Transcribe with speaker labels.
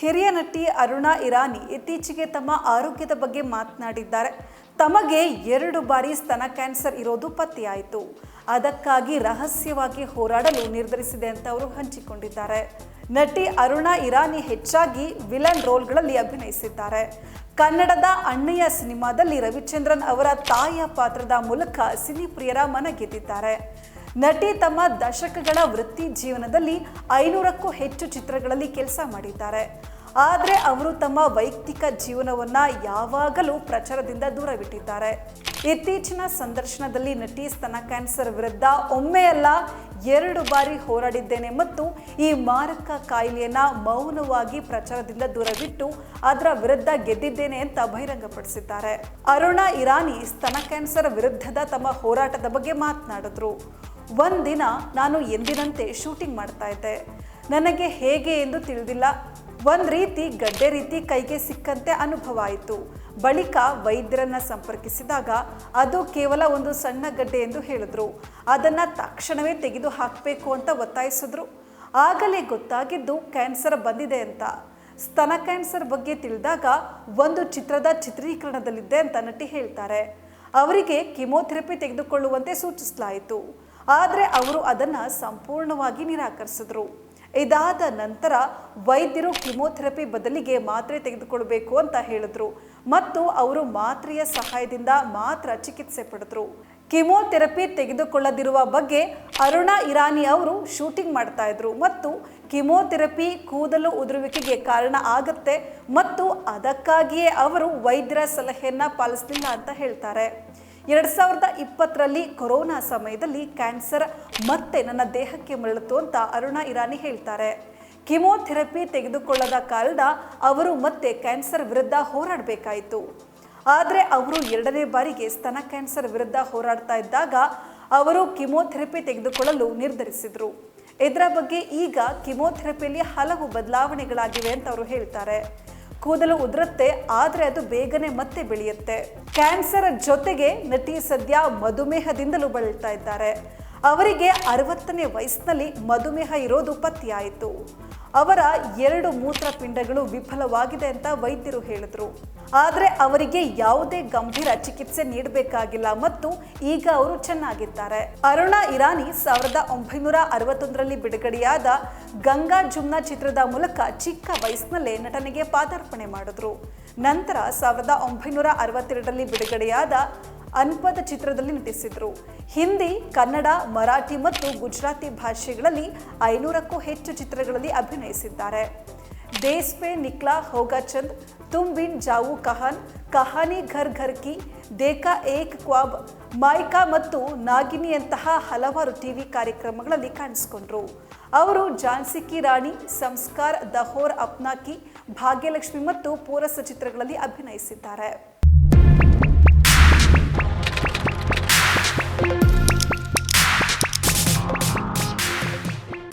Speaker 1: ಹಿರಿಯ ನಟಿ ಅರುಣಾ ಇರಾನಿ ಇತ್ತೀಚೆಗೆ ತಮ್ಮ ಆರೋಗ್ಯದ ಬಗ್ಗೆ ಮಾತನಾಡಿದ್ದಾರೆ. ತಮಗೆ ಎರಡು ಬಾರಿ ಸ್ತನ ಕ್ಯಾನ್ಸರ್ ಇರೋದು ಪತ್ತೆಯಾಯಿತು. ಅದಕ್ಕಾಗಿ ರಹಸ್ಯವಾಗಿ ಹೋರಾಡಲು ನಿರ್ಧರಿಸಿದೆ ಅಂತ ಅವರು ಹಂಚಿಕೊಂಡಿದ್ದಾರೆ. ನಟಿ ಅರುಣಾ ಇರಾನಿ ಹೆಚ್ಚಾಗಿ ವಿಲನ್ ರೋಲ್ಗಳಲ್ಲಿ ಅಭಿನಯಿಸಿದ್ದಾರೆ. ಕನ್ನಡದ ಅಣ್ಣಯ್ಯ ಸಿನಿಮಾದಲ್ಲಿ ರವಿಚಂದ್ರನ್ ಅವರ ತಾಯಿಯ ಪಾತ್ರದ ಮೂಲಕ ಸಿನಿಪ್ರಿಯರ ಮನಗೆದ್ದಿದ್ದಾರೆ ನಟಿ ತಮ್ಮ ದಶಕಗಳ ವೃತ್ತಿ ಜೀವನದಲ್ಲಿ ಐನೂರಕ್ಕೂ ಹೆಚ್ಚು ಚಿತ್ರಗಳಲ್ಲಿ ಕೆಲಸ ಮಾಡಿದ್ದಾರೆ. ಆದರೆ ಅವರು ತಮ್ಮ ವೈಯಕ್ತಿಕ ಜೀವನವನ್ನ ಯಾವಾಗಲೂ ಪ್ರಚಾರದಿಂದ ದೂರವಿಟ್ಟಿದ್ದಾರೆ. ಇತ್ತೀಚಿನ ಸಂದರ್ಶನದಲ್ಲಿ ನಟಿ ಸ್ತನ ಕ್ಯಾನ್ಸರ್ ವಿರುದ್ಧ ಒಮ್ಮೆಯಲ್ಲ ಎರಡು ಬಾರಿ ಹೋರಾಡಿದ್ದೇನೆ ಮತ್ತು ಈ ಮಾರಕ ಕಾಯಿಲೆಯನ್ನ ಮೌನವಾಗಿ ಪ್ರಚಾರದಿಂದ ದೂರವಿಟ್ಟು ಅದರ ವಿರುದ್ಧ ಗೆದ್ದಿದ್ದೇನೆ ಅಂತ ಬಹಿರಂಗಪಡಿಸಿದ್ದಾರೆ. ಅರುಣಾ ಇರಾನಿ ಸ್ತನ ಕ್ಯಾನ್ಸರ್ ವಿರುದ್ಧದ ತಮ್ಮ ಹೋರಾಟದ ಬಗ್ಗೆ ಮಾತನಾಡಿದ್ರು. ಒಂದಿನ ನಾನು ಎಂದಿನಂತೆ ಶೂಟಿಂಗ್ ಮಾಡ್ತಾ ಇದ್ದೆ. ನನಗೆ ಹೇಗೆ ಎಂದು ತಿಳಿದಿಲ್ಲ. ಒಂದು ರೀತಿ ಗಡ್ಡೆ ರೀತಿ ಕೈಗೆ ಸಿಕ್ಕಂತೆ ಅನುಭವ ಆಯಿತು. ಬಳಿಕ ವೈದ್ಯರನ್ನ ಸಂಪರ್ಕಿಸಿದಾಗ ಅದು ಕೇವಲ ಒಂದು ಸಣ್ಣ ಗಡ್ಡೆ ಎಂದು ಹೇಳಿದ್ರು. ಅದನ್ನು ತಕ್ಷಣವೇ ತೆಗೆದು ಹಾಕಬೇಕು ಅಂತ ಒತ್ತಾಯಿಸಿದ್ರು. ಆಗಲೇ ಗೊತ್ತಾಗಿದ್ದು ಕ್ಯಾನ್ಸರ್ ಬಂದಿದೆ ಅಂತ. ಸ್ತನ ಕ್ಯಾನ್ಸರ್ ಬಗ್ಗೆ ತಿಳಿದಾಗ ಒಂದು ಚಿತ್ರದ ಚಿತ್ರೀಕರಣದಲ್ಲಿದ್ದೆ ಅಂತ ನಟಿ ಹೇಳ್ತಾರೆ. ಅವರಿಗೆ ಕಿಮೋಥೆರಪಿ ತೆಗೆದುಕೊಳ್ಳುವಂತೆ ಸೂಚಿಸಲಾಯಿತು. ಆದರೆ ಅವರು ಅದನ್ನು ಸಂಪೂರ್ಣವಾಗಿ ನಿರಾಕರಿಸಿದ್ರು. ಇದಾದ ನಂತರ ವೈದ್ಯರು ಕಿಮೋಥೆರಪಿ ಬದಲಿಗೆ ಮಾತ್ರೆ ತೆಗೆದುಕೊಳ್ಬೇಕು ಅಂತ ಹೇಳಿದ್ರು. ಮತ್ತು ಅವರು ಮಾತ್ರೆಯ ಸಹಾಯದಿಂದ ಮಾತ್ರ ಚಿಕಿತ್ಸೆ ಪಡೆದ್ರು. ಕಿಮೋಥೆರಪಿ ತೆಗೆದುಕೊಳ್ಳದಿರುವ ಬಗ್ಗೆ ಅರುಣಾ ಇರಾನಿ ಅವರು ಶೂಟಿಂಗ್ ಮಾಡ್ತಾ ಇದ್ರು. ಮತ್ತು ಕಿಮೋಥೆರಪಿ ಕೂದಲು ಉದುರುವಿಕೆಗೆ ಕಾರಣ ಆಗತ್ತೆ ಮತ್ತು ಅದಕ್ಕಾಗಿಯೇ ಅವರು ವೈದ್ಯರ ಸಲಹೆಯನ್ನ ಪಾಲಿಸಲಿಲ್ಲ ಅಂತ ಹೇಳ್ತಾರೆ. ಎರಡ್ ಸಾವಿರದ ಇಪ್ಪತ್ತರಲ್ಲಿ ಕೊರೋನಾ ಸಮಯದಲ್ಲಿ ಕ್ಯಾನ್ಸರ್ ಮತ್ತೆ ನನ್ನ ದೇಹಕ್ಕೆ ಮರಳಿತು ಅಂತ ಅರುಣಾ ಇರಾನಿ ಹೇಳ್ತಾರೆ. ಕಿಮೋಥೆರಪಿ ತೆಗೆದುಕೊಳ್ಳದ ಕಾರಣ ಅವರು ಮತ್ತೆ ಕ್ಯಾನ್ಸರ್ ವಿರುದ್ಧ ಹೋರಾಡಬೇಕಾಯಿತು. ಆದರೆ ಅವರು ಎರಡನೇ ಬಾರಿಗೆ ಸ್ತನ ಕ್ಯಾನ್ಸರ್ ವಿರುದ್ಧ ಹೋರಾಡ್ತಾ ಇದ್ದಾಗ ಅವರು ಕಿಮೋಥೆರಪಿ ತೆಗೆದುಕೊಳ್ಳಲು ನಿರ್ಧರಿಸಿದರು. ಇದರ ಬಗ್ಗೆ ಈಗ ಕಿಮೋಥೆರಪಿಯಲ್ಲಿ ಹಲವು ಬದಲಾವಣೆಗಳಾಗಿವೆ ಅಂತ ಅವರು ಹೇಳ್ತಾರೆ. ಕೂದಲು ಉದುರುತ್ತೆ, ಆದರೆ ಅದು ಬೇಗನೆ ಮತ್ತೆ ಬೆಳೆಯುತ್ತೆ. ಕ್ಯಾನ್ಸರ್ ಜೊತೆಗೆ ನಟಿ ಸದ್ಯ ಮಧುಮೇಹದಿಂದಲೂ ಬಳಲ್ತಾ ಇದ್ದಾರೆ. ಅವರಿಗೆ ಅರವತ್ತನೇ ವಯಸ್ಸಿನಲ್ಲಿ ಮಧುಮೇಹ ಇರೋದು ಪತ್ತೆಯಾಯಿತು. ಅವರ ಎರಡು ಮೂತ್ರಪಿಂಡಗಳು ವಿಫಲವಾಗಿದೆ ಅಂತ ವೈದ್ಯರು ಹೇಳಿದ್ರು. ಆದರೆ ಅವರಿಗೆ ಯಾವುದೇ ಗಂಭೀರ ಚಿಕಿತ್ಸೆ ನೀಡಬೇಕಾಗಿಲ್ಲ ಮತ್ತು ಈಗ ಅವರು ಚೆನ್ನಾಗಿದ್ದಾರೆ. ಅರುಣಾ ಇರಾನಿ ಸಾವಿರದ ಒಂಬೈನೂರ ಅರವತ್ತೊಂದರಲ್ಲಿ ಬಿಡುಗಡೆಯಾದ ಗಂಗಾ ಜುಮ್ನಾ ಚಿತ್ರದ ಮೂಲಕ ಚಿಕ್ಕ ವಯಸ್ಸಿನಲ್ಲೇ ನಟನೆಗೆ ಪಾದಾರ್ಪಣೆ ಮಾಡಿದ್ರು. ನಂತರ ಸಾವಿರದ ಒಂಬೈನೂರ ಅರವತ್ತೆರಡರಲ್ಲಿ ಬಿಡುಗಡೆಯಾದ ಅನ್ಪದ ಚಿತ್ರದಲ್ಲಿ ನಟಿಸಿದ್ರು. ಹಿಂದಿ, ಕನ್ನಡ, ಮರಾಠಿ ಮತ್ತು ಗುಜರಾತಿ ಭಾಷೆಗಳಲ್ಲಿ ಐನೂರಕ್ಕೂ ಹೆಚ್ಚು ಚಿತ್ರಗಳಲ್ಲಿ ಅಭಿನಯಿಸಿದ್ದಾರೆ. ದೇಸ್ ಪೇ ನಿಕ್ಲಾ ಹೋಗಾ ಚಂದ್ ತುಮ್ ಬಿನ್ ಜಾವು ಕಹಾನ್, ಕಹಾನಿ ಘರ್ ಘರ್ ಕಿ ದೇಕಾ ಏಕ್ ಕ್ವಾಬ್, ಮಾಯ್ಕಾ ಮತ್ತು ನಾಗಿನಿಯಂತಹ ಹಲವಾರು ಟಿವಿ ಕಾರ್ಯಕ್ರಮಗಳಲ್ಲಿ ಕಾಣಿಸಿಕೊಂಡ್ರು. ಅವರು ಝಾನ್ಸಿ ಕಿ ರಾಣಿ, ಸಂಸ್ಕಾರ್ ದಹೋರ್ ಅಪ್ನಾಕಿ, ಭಾಗ್ಯಲಕ್ಷ್ಮಿ ಮತ್ತು ಪೂರಸ ಚಿತ್ರಗಳಲ್ಲಿ ಅಭಿನಯಿಸಿದ್ದಾರೆ.